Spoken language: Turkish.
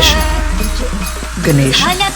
Ganesh. Ganesh.